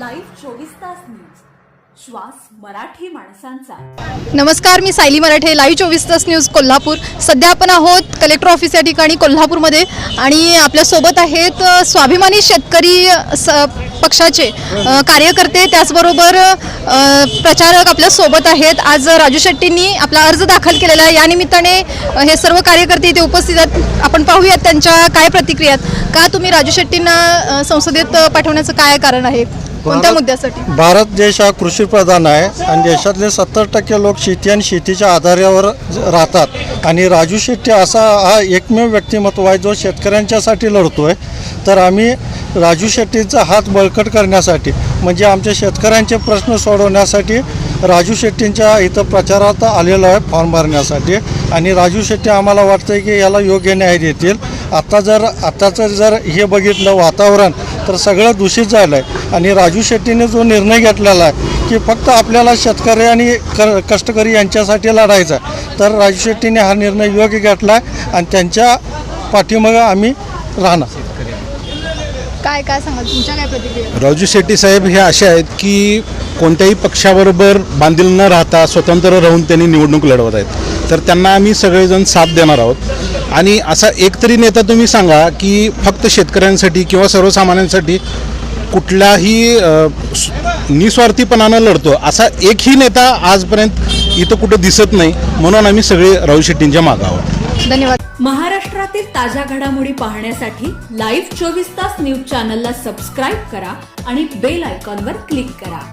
Live चोवीस तास news श्वास मराठी माणसांचा. नमस्कार मी सायली मराठे. लाईव्ह चोवीस तास न्यूज कोल्हापूर. सध्या आपण आहोत कलेक्टर ऑफिस या ठिकाणी कोल्हापूरमध्ये. आणि आपल्यासोबत आहेत स्वाभिमानी शेतकरी स पक्षाचे कार्यकर्ते. त्याचबरोबर प्रचारक आपल्यासोबत आहेत. आज राजू शेट्टींनी आपला अर्ज दाखल केलेला आहे. या निमित्ताने हे सर्व कार्यकर्ते इथे उपस्थित आहेत. आपण पाहूयात त्यांच्या काय प्रतिक्रियात का तुम्ही राजू शेट्टींना संसदेत पाठवण्याचं काय कारण आहे? कोणत्या भारत- मुद्द्यासाठी? भारत देश हा कृषीप्रधान आहे आणि देशातले सत्तर टक्के लोक शेती आणि शेतीच्या आधारावर राहतात. आणि राजू शेट्टी असा हा एकमेव व्यक्तिमत्व आहे जो शेतकऱ्यांच्यासाठी लढतो आहे तर आम्ही राजू शेट्टीचा हात बळकट करण्यासाठी म्हणजे आमच्या शेतकऱ्यांचे प्रश्न सोडवण्यासाठी राजू शेट्टींच्या इथं प्रचारात आलेलो आहे फॉर्म भरण्यासाठी. आणि राजू शेट्टी आम्हाला वाटतं की याला योग्य न्याय देतील. आता जर आताचं जर हे बघितलं वातावरण तर सगळं दूषित झालं आहे आणि राजू शेट्टीने जो निर्णय घेतलेला आहे की फक्त आपल्याला शेतकरी आणि क कष्टकरी यांच्यासाठी लढायचा आहे तर राजू शेट्टीने हा निर्णय योग्य घेतला आहे आणि त्यांच्या पाठीमागं आम्ही राहणार. काय काय सांगाल? तुमच्या काय प्रतिक्रिया? राजू शेट्टी साहेब हे असे आहेत की कोणत्याही पक्षाबरोबर बांधील न राहता स्वतंत्र राहून त्यांनी निवडणूक लढवत आहेत. तर त्यांना आम्ही सगळेजण साथ देणार आहोत. आणि असा एकतरी नेता तुम्ही सांगा की फक्त शेतकऱ्यांसाठी किंवा सर्वसामान्यांसाठी स- निस्वार्थीपणानं लढतो असा एकही नेता आजपर्यंत इथं कुठं दिसत नाही म्हणून आम्ही सगळे राजू शेट्टींच्या मागं आहोत धन्यवाद. महाराष्ट्रातील ताज्या घडामोडी पाहण्यासाठी लाईव्ह चोवीस तास न्यूज चॅनलला सबस्क्राईब करा आणि बेल आयकॉनवर क्लिक करा.